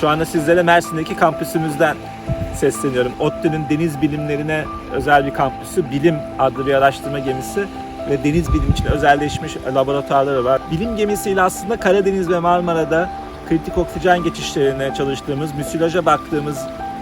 Şu anda sizlere Mersin'deki kampüsümüzden sesleniyorum. ODTÜ'nün deniz bilimlerine özel bir kampüsü, Bilim adlı bir araştırma gemisi ve deniz bilim için özelleşmiş laboratuvarları var. Bilim gemisiyle aslında Karadeniz ve Marmara'da kritik oksijen geçişlerine çalıştığımız, müsilaja baktığımız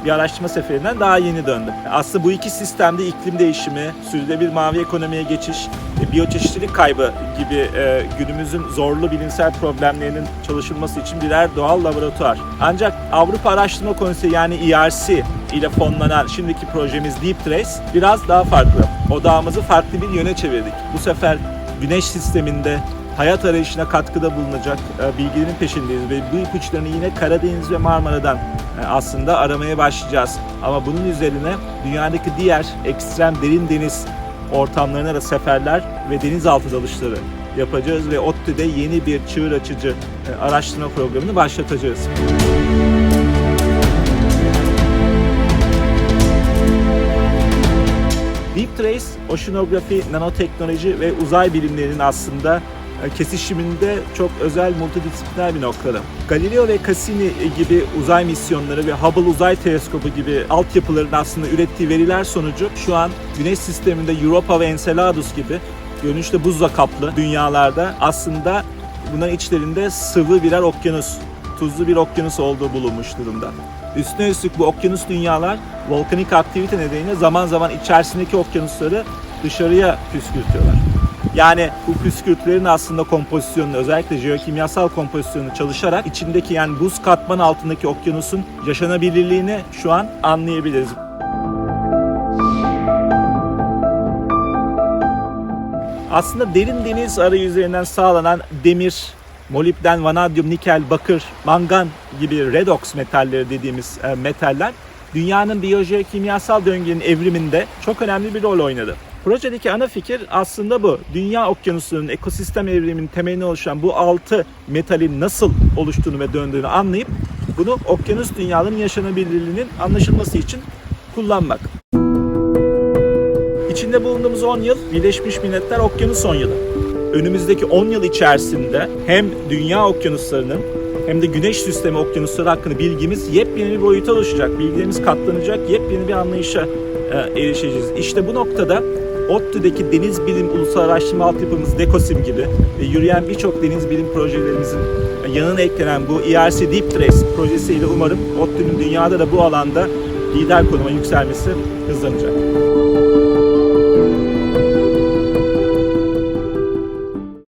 bir araştırma seferinden daha yeni döndüm. Aslında bu iki sistemde iklim değişimi, sürdürülebilir mavi ekonomiye geçiş, ve biyoçeşitlilik kaybı gibi e, günümüzün zorlu bilimsel problemlerinin çalışılması için birer doğal laboratuvar. Ancak Avrupa Araştırma Konseyi yani ERC ile fonlanan şimdiki projemiz Deep Trace biraz daha farklı. Odağımızı farklı bir yöne çevirdik. Bu sefer güneş sisteminde hayat arayışına katkıda bulunacak e, bilgilerin peşindeyiz ve bu ipuçlarını yine Karadeniz ve Marmara'dan e, aslında aramaya başlayacağız. Ama bunun üzerine dünyadaki diğer ekstrem derin deniz ortamlarına da seferler ve denizaltı dalışları yapacağız ve ODTÜ'de yeni bir çığır açıcı e, araştırma programını başlatacağız. Deep Trace, oşinografi, nanoteknoloji ve uzay bilimlerinin aslında kesişiminde çok özel multidisipliner bir noktada. Galileo ve Cassini gibi uzay misyonları ve Hubble Uzay Teleskobu gibi altyapıların aslında ürettiği veriler sonucu şu an Güneş sisteminde Europa ve Enceladus gibi görünüşte buzla kaplı dünyalarda aslında bunların içlerinde sıvı birer okyanus, tuzlu bir okyanus olduğu bulunmuş durumda. Üstüne üstlük bu okyanus dünyalar volkanik aktivite nedeniyle zaman zaman içerisindeki okyanusları dışarıya püskürtüyorlar. Yani bu püskürtülerin aslında kompozisyonunu özellikle jeokimyasal kompozisyonunu çalışarak içindeki yani buz katman altındaki okyanusun yaşanabilirliğini şu an anlayabiliriz. Aslında derin deniz arayüzlerinden sağlanan demir, molibden, vanadyum, nikel, bakır, mangan gibi redox metalleri dediğimiz e, metaller dünyanın biyojeokimyasal döngünün evriminde çok önemli bir rol oynadı. Projedeki ana fikir aslında bu. Dünya okyanuslarının ekosistem evriminin temelini oluşan bu altı metalin nasıl oluştuğunu ve döndüğünü anlayıp bunu okyanus dünyalarının yaşanabilirliğinin anlaşılması için kullanmak. İçinde bulunduğumuz 10 yıl Birleşmiş Milletler Okyanus 10 yılı. Önümüzdeki 10 yıl içerisinde hem dünya okyanuslarının hem de güneş sistemi okyanusları hakkında bilgimiz yepyeni bir boyuta ulaşacak. Bilgilerimiz katlanacak, yepyeni bir anlayışa e, erişeceğiz. İşte bu noktada ODTÜ'deki deniz bilim ulusal araştırma altyapımız DECOSIM gibi ve yürüyen birçok deniz bilim projelerimizin yanına eklenen bu ERC Deep Trace projesiyle umarım ODTÜ'nün dünyada da bu alanda lider konuma yükselmesi hızlanacak.